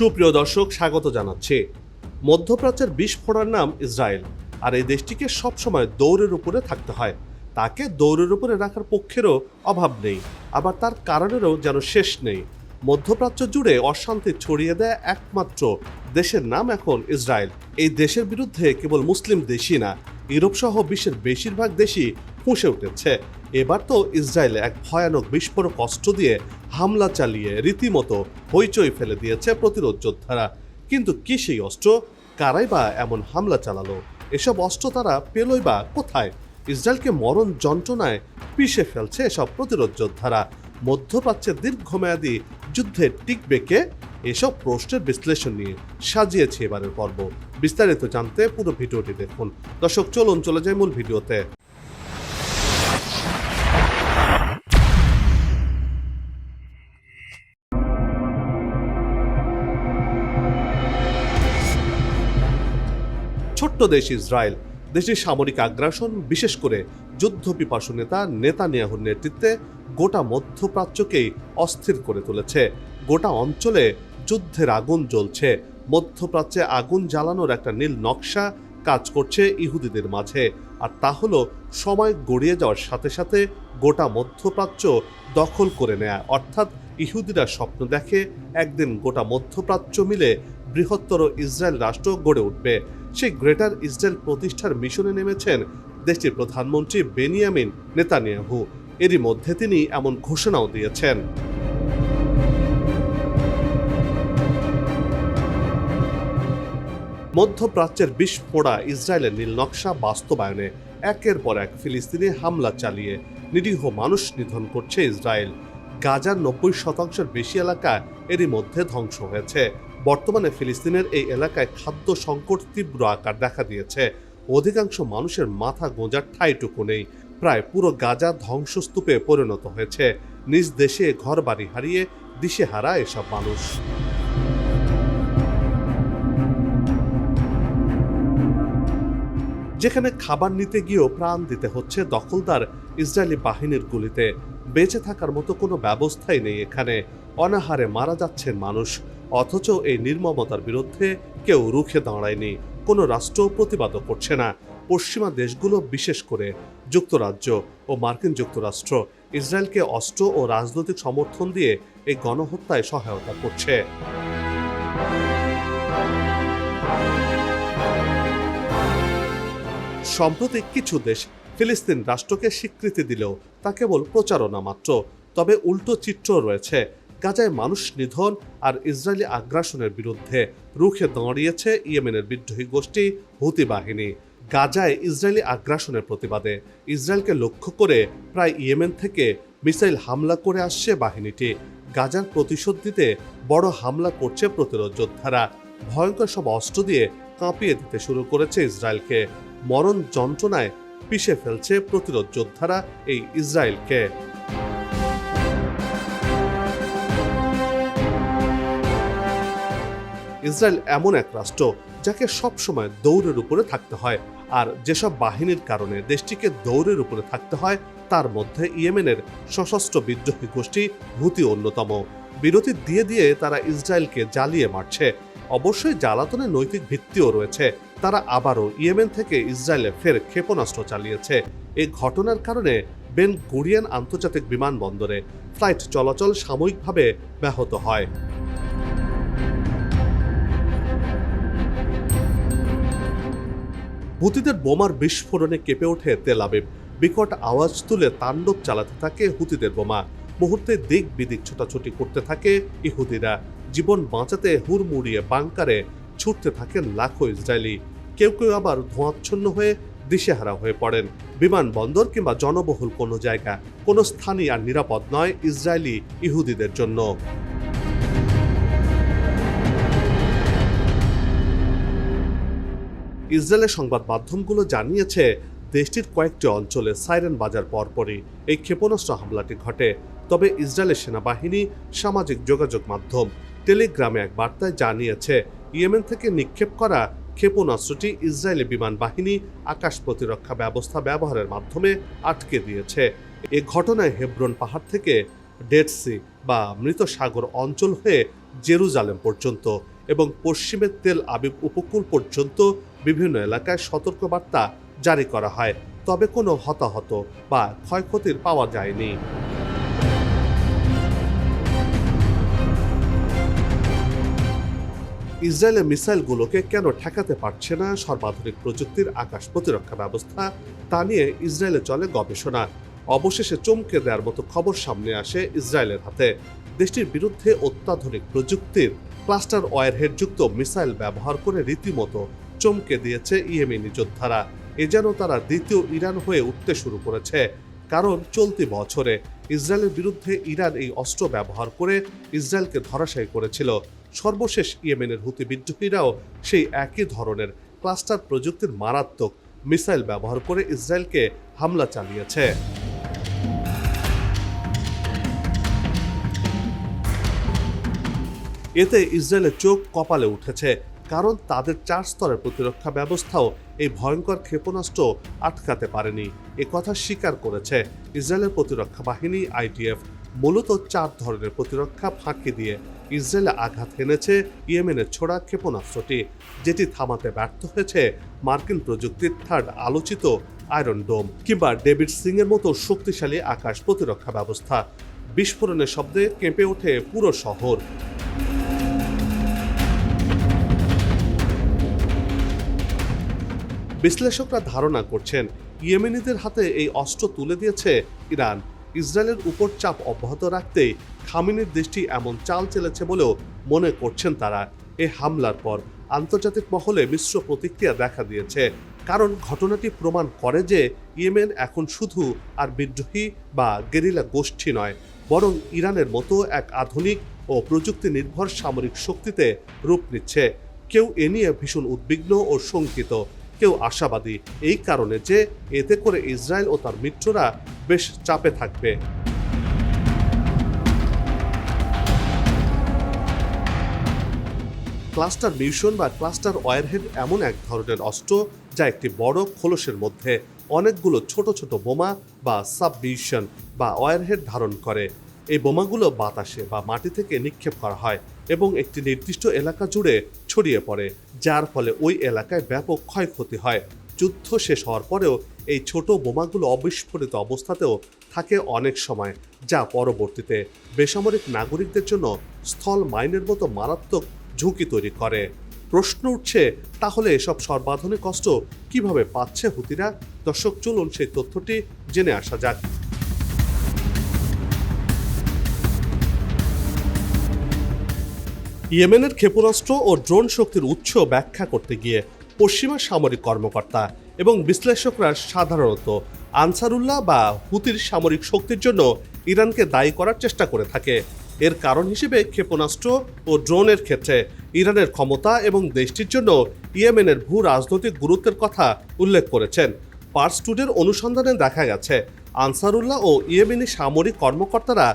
সুপ্রিয় দর্শক, স্বাগত জানাচ্ছি। মধ্যপ্রাচ্যের বিস্ফোরণ নাম ইসরায়েল, আর এই দেশটিকে সবসময় দৌড়ের উপরে থাকতে হয়। তাকে দৌড়ের উপরে রাখার পক্ষেরও অভাব নেই, আবার তার কারণেরও যেন শেষ নেই। মধ্যপ্রাচ্য জুড়ে অশান্তি ছড়িয়ে দেয় একমাত্র দেশের নাম এখন ইসরায়েল। এই দেশের বিরুদ্ধে কেবল মুসলিম দেশই না ইউরোপ সহ বিশ্বের বেশিরভাগ দেশই ফুঁসে উঠেছে। এবার তো ইসরায়েলে এক ভয়ানক বিস্ফোরক অস্ত্র দিয়ে হামলা চালিয়ে রীতিমতো হইচই ফেলে দিয়েছে প্রতিরোধ যোদ্ধারা। কিন্তু কি সেই অস্ত্র? কারাই বা এমন হামলা চালালো? এসব অস্ত্র তারা পেলই বা কোথায়? ইসরায়েলকে মরণ যন্ত্রণায় পিষে ফেলছে এসব প্রতিরোধ যোদ্ধারা। মধ্যপ্রাচ্যের দীর্ঘমেয়াদী যুদ্ধে টিকবে কে? এসব প্রশ্নের বিশ্লেষণ নিয়ে সাজিয়েছে এবারের পর্ব। বিস্তারিত জানতে পুরো ভিডিওটি দেখুন। দর্শক, চলুন চলে যাই মূল ভিডিওতে। ছোট্ট দেশ ইসরায়েল দেশের সামরিক আগ্রাসন, বিশেষ করে যুদ্ধ পিপাসু নেতা নেতানিয়াহুর নেতৃত্বে গোটা মধ্যপ্রাচ্যকেই অস্থির করে তুলেছে। গোটা অঞ্চলে যুদ্ধের আগুন জ্বলছে। মধ্যপ্রাচ্যে আগুন জ্বালানোর একটা নীল নকশা কাজ করছে ইহুদিদের মাঝে। আর তা হলো, সময় গড়িয়ে যাওয়ার সাথে সাথে গোটা মধ্যপ্রাচ্য দখল করে নেয়া। অর্থাৎ ইহুদিরা স্বপ্ন দেখে একদিন গোটা মধ্যপ্রাচ্য মিলে বৃহত্তর ইসরায়েল রাষ্ট্র গড়ে উঠবে। সেই গ্রেটার ইসরায়েল প্রতিষ্ঠার মিশনে নেমেছেন দেশটির প্রধানমন্ত্রী বেনিয়ামিন নেতানিয়াহু। এরই মধ্যে তিনি এমন ঘোষণাও দিয়েছেন। মধ্যপ্রাচ্যের বিস্ফোড়া ইসরায়েলের নীল নকশা বাস্তবায়নে একের পর এক ফিলিস্তিনি হামলা চালিয়ে নিরীহ মানুষ নিধন করছে ইসরায়েল। গাজার নব্বই শতাংশের বেশি এলাকা এরই মধ্যে ধ্বংস হয়েছে। বর্তমানে ফিলিস্তিনের এই এলাকায় খাদ্য সংকট তীব্র আকার দেখা দিয়েছে। অধিকাংশ মানুষের মাথা গোঁজার ঠাইটুকু নেই। প্রায় পুরো গাজা ধ্বংসস্তূপে পরিণত হয়েছে। নিজ দেশে ঘরবাড়ি হারিয়ে দিশেহারা এসব মানুষ। যেখানে খাবার নিতে গিয়েও প্রাণ দিতে হচ্ছে দখলদার ইসরায়েলি বাহিনীর গুলিতে। বেঁচে থাকার মতো কোনো ব্যবস্থাই নেই এখানে। অনাহারে মারা যাচ্ছেন মানুষ। অথচ এই নির্মমতার বিরুদ্ধে কেউ রুখে দাঁড়ায়নি। কোনো রাষ্ট্র প্রতিবাদও করছে না। পশ্চিমা দেশগুলো বিশেষ করে যুক্তরাজ্য ও মার্কিন যুক্তরাষ্ট্র ইসরায়েলকে অস্ত্র ও রাজনৈতিক সমর্থন দিয়ে এই গণহত্যায় সহায়তা করছে। সম্প্রতি কিছু দেশ ফিলিস্তিন রাষ্ট্রকে স্বীকৃতি দিলেও তা কেবল প্রচারণা মাত্র। তবে উল্টো চিত্র রয়েছে। গাজায় মানুষ নিধন আর ইসরায়েলি আগ্রাসনের বিরুদ্ধে রুখে দাঁড়িয়েছে ইয়েমেনের বিদ্রোহী গোষ্ঠী হুতি বাহিনী। গাজায় ইসরায়েলি আগ্রাসনের প্রতিবাদে ইসরায়েলকে লক্ষ্য করে প্রায় ইয়েমেন থেকে মিসাইল হামলা করে আসছে বাহিনীটি। গাজার প্রতিশোধ দিতে বড় হামলা করছে প্রতিরোধ যোদ্ধারা। ভয়ঙ্কর সব অস্ত্র দিয়ে কাঁপিয়ে দিতে শুরু করেছে ইসরায়েলকে। মরণ যন্ত্রণায় পিষে ফেলছে প্রতিরোধ যোদ্ধারা এই ইসরায়েলকে। ইসরায়েল এমন এক রাষ্ট্র যাকে সবসময় দৌড়ের উপরে থাকতে হয়। আর যেসব বাহিনীর কারণে দেশটিকে দৌড়ের উপরে থাকতে হয়, তার মধ্যে ইয়েমেনের সশস্ত্র বিদ্রোহী গোষ্ঠী হুতি অন্যতম। বিরতি দিয়ে দিয়ে তারা ইসরায়েলকে জ্বালিয়ে মারছে। অবশ্যই জ্বালাতনের নৈতিক ভিত্তিও রয়েছে। তারা আবারও ইয়েমেন থেকে ইসরায়েলে ফের ক্ষেপণাস্ত্র চালিয়েছে। এই ঘটনার কারণে বেন গুরিয়ান আন্তর্জাতিক বিমানবন্দরে ফ্লাইট চলাচল সাময়িকভাবে ব্যাহত হয়। হুতিদের বোমার বিস্ফোরণে কেঁপে ওঠে তেল আবিব। বিকট আওয়াজ তুলে তাণ্ডব চালাতে থাকে হুতিদের বোমা। মুহূর্তে দিক বিদিক ছোটাছুটি করতে থাকে ইহুদিরা। জীবন বাঁচাতে হুড়মুড়িয়ে বাংকারে ছুটতে থাকেন লাখো ইসরায়েলি। কেউ কেউ আবার ধোঁয়াচ্ছন্ন হয়ে দিশেহারা হয়ে পড়েন। বিমানবন্দর কিংবা জনবহুল কোনো জায়গা, কোনো স্থানই আর নিরাপদ নয় ইসরায়েলি ইহুদিদের জন্য। ইসরায়েলের সংবাদ মাধ্যমগুলো জানিয়েছে, দেশটির কয়েকটি অঞ্চলে সাইরেন বাজার পরপরই এই ক্ষেপণাস্ত্র হামলাটি ঘটে। তবে ইসরায়েলের সেনাবাহিনী সামাজিক যোগাযোগ মাধ্যম টেলিগ্রামে এক বার্তায় জানিয়েছে, ইয়েমেন থেকে নিক্ষেপ করা ক্ষেপণাস্ত্রটি ইসরায়েলি বিমান বাহিনী আকাশ প্রতিরক্ষা ব্যবস্থা ব্যবহারের মাধ্যমে আটকে দিয়েছে। এ ঘটনায় হেব্রন পাহাড় থেকে ডেড সি বা মৃত সাগর অঞ্চল হয়ে জেরুজালেম পর্যন্ত এবং পশ্চিমের তেল আবিব উপকূল পর্যন্ত বিভিন্ন এলাকায় সতর্কবার্তা জারি করা হয়, তবে কোনো হতাহত বা ক্ষয়ক্ষতির পাওয়া যায়নি। ইসরায়েলের মিসাইলগুলোকে কেন ঠেকাতে পারছে না সর্বাধুনিক প্রযুক্তির আকাশ প্রতিরক্ষা ব্যবস্থা, তা নিয়ে ইসরায়েলে চলে গবেষণা। অবশেষে চমকে দেওয়ার মতো খবর সামনে আসে ইসরায়েলের হাতে। দেশটির বিরুদ্ধে অত্যাধুনিক প্রযুক্তির ক্লাস্টার ওয়ারহেডযুক্ত মিসাইল ব্যবহার করে রীতিমতো চমকে দিয়েছে ইয়েমেনি যোদ্ধারা। এ যেন তারা দ্বিতীয় ইরান হয়ে উঠতে শুরু করেছে। কারণ চলতি বছরে ইসরায়েলের বিরুদ্ধে ইরান এই অস্ত্র ব্যবহার করে ইসরায়েলকে ধরাশায়ী করেছিল। সর্বশেষ ইয়েমেনের হুতি বিদ্রোহীরাও সেই একই ধরনের ক্লাস্টার প্রযুক্তির মারাত্মক মিসাইল ব্যবহার করে ইসরায়েলকে হামলা চালিয়েছে। এতে ইসরায়েলের চোখ কপালে উঠেছে। কারণ তাদের চার স্তরের প্রতিরক্ষা ব্যবস্থাও এই ভয়ঙ্কর ক্ষেপণাস্ত্র আটকাতে পারেনি। কথা স্বীকার করেছে ইসরায়েলের প্রতিরক্ষা বাহিনী আইডিএফ মূলত চার ধরনের প্রতিরক্ষা ফাঁকি দিয়ে ইসরায়েলে আঘাত হেনেছে ইয়েমেনের ছোড়া ক্ষেপণাস্ত্রটি, যেটি থামাতে ব্যর্থ হয়েছে মার্কিন প্রযুক্তির থার্ড আলোচিত আয়রন ডোম কিংবা ডেভিড সিং এর মতো শক্তিশালী আকাশ প্রতিরক্ষা ব্যবস্থা। বিস্ফোরণের শব্দে কেঁপে ওঠে পুরো শহর। বিশ্লেষকরা ধারণা করছেন, ইয়েমেনিদের হাতে এই অস্ত্র তুলে দিয়েছে ইরান। ইসরায়েলের উপর চাপ অব্যাহত রাখতেই খামিনের দেশটি এমন চাল চেলেছে বলেও মনে করছেন তারা। এ হামলার পর আন্তর্জাতিক মহলে মিশ্র প্রতিক্রিয়া দেখা দিয়েছে। কারণ ঘটনাটি প্রমাণ করে যে ইয়েমেন এখন শুধু আর বিদ্রোহী বা গেরিলা গোষ্ঠী নয়, বরং ইরানের মতো এক আধুনিক ও প্রযুক্তি নির্ভর সামরিক শক্তিতে রূপ নিচ্ছে। কেউ এ নিয়ে ভীষণ উদ্বিগ্ন ও শঙ্কিত। কেউ আশাবাদী। এই কারণে যে এতে করে ইসরায়েল ও তার মিত্ররা বেশ চাপে থাকবে। ক্লাস্টার মিউশন বা ক্লাস্টার ওয়ারহেড এমন এক ধরনের অস্ত্র যা একটি বড় খোলসের মধ্যে অনেকগুলো ছোট ছোট বোমা বা সাবমিশন বা ওয়ারহেড ধারণ করে। এই বোমাগুলো বাতাসে বা মাটি থেকে নিক্ষেপ করা হয় এবং একটি নির্দিষ্ট এলাকা জুড়ে ছড়িয়ে পড়ে, যার ফলে ওই এলাকায় ব্যাপক ক্ষয়ক্ষতি হয়। যুদ্ধ শেষ হওয়ার পরেও এই ছোট বোমাগুলো অবিস্ফোরিত অবস্থাতেও থাকে অনেক সময়, যা পরবর্তীতে বেসামরিক নাগরিকদের জন্য স্থল মাইনের মতো মারাত্মক ঝুঁকি তৈরি করে। প্রশ্ন উঠছে, তাহলে এসব সর্বাধুনিক কষ্ট কীভাবে পাচ্ছে হুতিরা? দর্শক, চলুন সেই তথ্যটি জেনে আসা যাক। ইয়েমেনের ক্ষেপণাস্ত্র ও ড্রোন শক্তির উৎস ব্যাখ্যা করতে গিয়ে পশ্চিমা সামরিক কর্মকর্তা এবং বিশ্লেষকরা সাধারণত আনসারুল্লাহ বা হুতির সামরিক শক্তির জন্য ইরানকে দায়ী করার চেষ্টা করে থাকে। এর কারণ হিসেবে ক্ষেপণাস্ত্র ও ড্রোনের ক্ষেত্রে ইরানের ক্ষমতা এবং দেশটির জন্য ইয়েমেনের ভূ রাজনৈতিক গুরুত্বের কথা উল্লেখ করেছেন। পার্স টুডের অনুসন্ধানে দেখা গেছে, আনসারুল্লাহ ও ইয়েমেনি সামরিক কর্মকর্তারা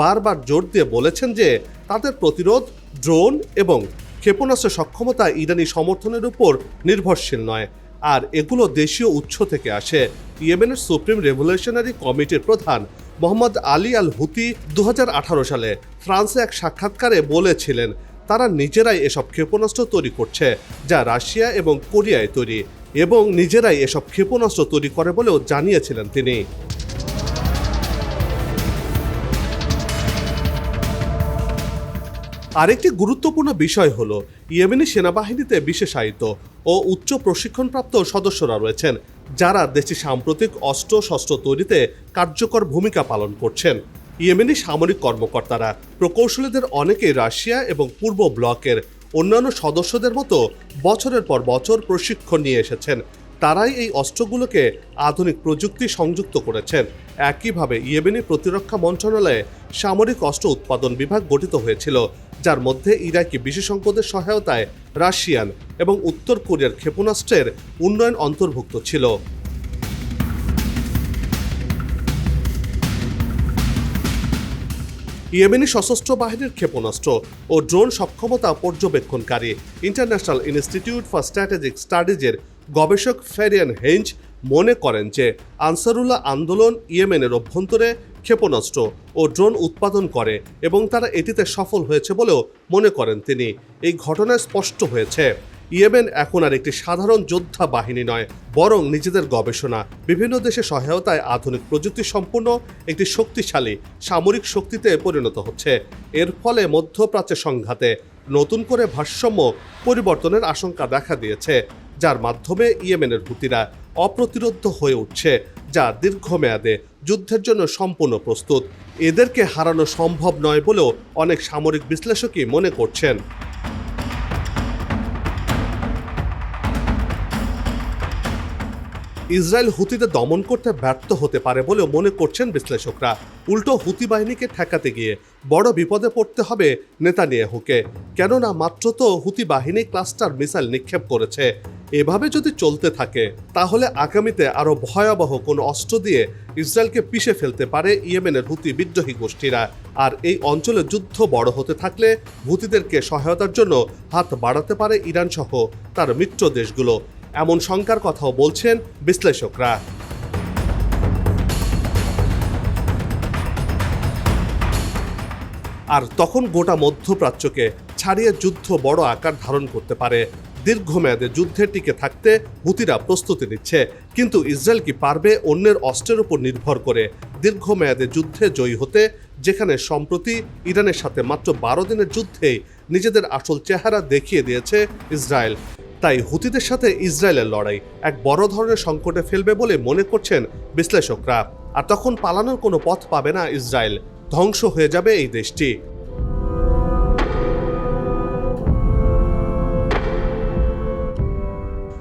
বারবার জোর দিয়ে বলেছেন যে তাদের প্রতিরোধ ড্রোন এবং ক্ষেপণাস্ত্র সক্ষমতা ইরানি সমর্থনের উপর নির্ভরশীল নয়। আর এগুলো দেশীয় উৎস থেকে আসে। ইয়েমেনের সুপ্রিম রেভলিউশনারি কমিটির প্রধান মোহাম্মদ আলী আল হুতি দু হাজার আঠারো সালে ফ্রান্সে এক সাক্ষাৎকারে বলেছিলেন, তারা নিজেরাই এসব ক্ষেপণাস্ত্র তৈরি করছে, যা রাশিয়া এবং কোরিয়ায় তৈরি এবং নিজেরাই এসব ক্ষেপণাস্ত্র তৈরি করে বলেও জানিয়েছিলেন তিনি। আরেকটি গুরুত্বপূর্ণ বিষয় হল, ইয়েমেনি সেনাবাহিনীতে বিশেষায়িত ও উচ্চ প্রশিক্ষণপ্রাপ্ত সদস্যরা রয়েছেন, যারা দেশটির সাম্প্রতিক অস্ত্র শস্ত্র তৈরিতে কার্যকর ভূমিকা পালন করছেন। ইয়েমেনি সামরিক কর্মকর্তারা প্রকৌশলীদের অনেকেই রাশিয়া এবং পূর্ব ব্লকের অন্যান্য সদস্যদের মতো বছরের পর বছর প্রশিক্ষণ নিয়ে এসেছেন। তারাই এই অস্ত্রগুলোকে আধুনিক প্রযুক্তি সংযুক্ত করেছেন। একইভাবে ইয়েমেনি প্রতিরক্ষা মন্ত্রণালয়ে সামরিক অস্ত্র উৎপাদন বিভাগ গঠিত হয়েছিল, যার মধ্যে ইরাকি বিশেষজ্ঞদের সহায়তায় রাশিয়ান এবং উত্তর কোরিয়ার ক্ষেপণাস্ত্রের উন্নয়ন অন্তর্ভুক্ত ছিল। ইয়েমেনি সশস্ত্র বাহিনীর ক্ষেপণাস্ত্র ও ড্রোন সক্ষমতা পর্যবেক্ষণকারী ইন্টারন্যাশনাল ইনস্টিটিউট ফর স্ট্র্যাটেজিক স্টাডিজের গবেষক ফেরিয়ান হেঞ্জ মনে করেন যে আনসারুল্লাহ আন্দোলন ইয়েমেনের অভ্যন্তরে ক্ষেপণাস্ত্র ও ড্রোন উৎপাদন করে এবং তারা এটিতে সফল হয়েছে বলেও মনে করেন তিনি। এই ঘটনায় স্পষ্ট হয়েছে। ইয়েমেন এখন আর একটি সাধারণ যোদ্ধা বাহিনী নয়, বরং নিজেদের গবেষণা। বিভিন্ন দেশে সহায়তায় আধুনিক প্রযুক্তি সম্পূর্ণ একটি শক্তিশালী, সামরিক শক্তিতে পরিণত হচ্ছে। এর ফলে মধ্যপ্রাচ্যের সংঘাতে নতুন করে ভারসাম্য পরিবর্তনের আশঙ্কা দেখা দিয়েছে। যার মাধ্যমে ইয়েমেনের হুতিরা অপ্রতিরোধ হয়ে উঠছে, যা দীর্ঘমেয়াদে যুদ্ধের জন্য সম্পূর্ণ প্রস্তুত। এদেরকে হারানো সম্ভব নয় বলেও অনেক সামরিক বিশ্লেষকই মনে করছেন। ইসরায়েল হুতিদের দমন করতে ব্যর্থ হতে পারে বলেও মনে করছেন বিশ্লেষকরা। উল্টো হুতি বাহিনীকে ঠেকাতে গিয়ে বড় বিপদে পড়তে হবে নেতানিয়াহুকে। কেননা মাত্র তো হুতি বাহিনী ক্লাস্টার মিসাইল নিক্ষেপ করেছে। এভাবে যদি চলতে থাকে, তাহলে আগামীতে আরও ভয়াবহ কোনো অস্ত্র দিয়ে ইসরায়েলকে পিষে ফেলতে পারে ইয়েমেনের হুতি বিদ্রোহী গোষ্ঠীরা। আর এই অঞ্চলে যুদ্ধ বড় হতে থাকলে হুতিদেরকে সহায়তার জন্য হাত বাড়াতে পারে ইরান সহ তার মিত্র দেশগুলো। এমন শঙ্কার কথাও বলছেন বিশ্লেষকরা। আর তখন গোটা মধ্যপ্রাচ্যকে ছাড়িয়ে যুদ্ধ বড় আকার ধারণ করতে পারে। দীর্ঘমেয়াদে যুদ্ধে টিকে থাকতে হুতিরা প্রস্তুতি নিচ্ছে, কিন্তু ইসরায়েল কি পারবে অন্যের অস্ত্রের উপর নির্ভর করে? দীর্ঘমেয়াদে যুদ্ধে জয়ী হতে, যেখানে সম্প্রতি ইরানের সাথে মাত্র বারো দিনের যুদ্ধেই নিজেদের আসল চেহারা দেখিয়ে দিয়েছে ইসরায়েল। তাই হুতিদের সাথে ইসরায়েলের লড়াই এক বড় ধরনের সংকটে ফেলবে বলে মনে করছেন বিশ্লেষকরা। আর তখন পালানোর কোনো পথ পাবে না ইসরায়েল। ধ্বংস হয়ে যাবে এই দেশটি।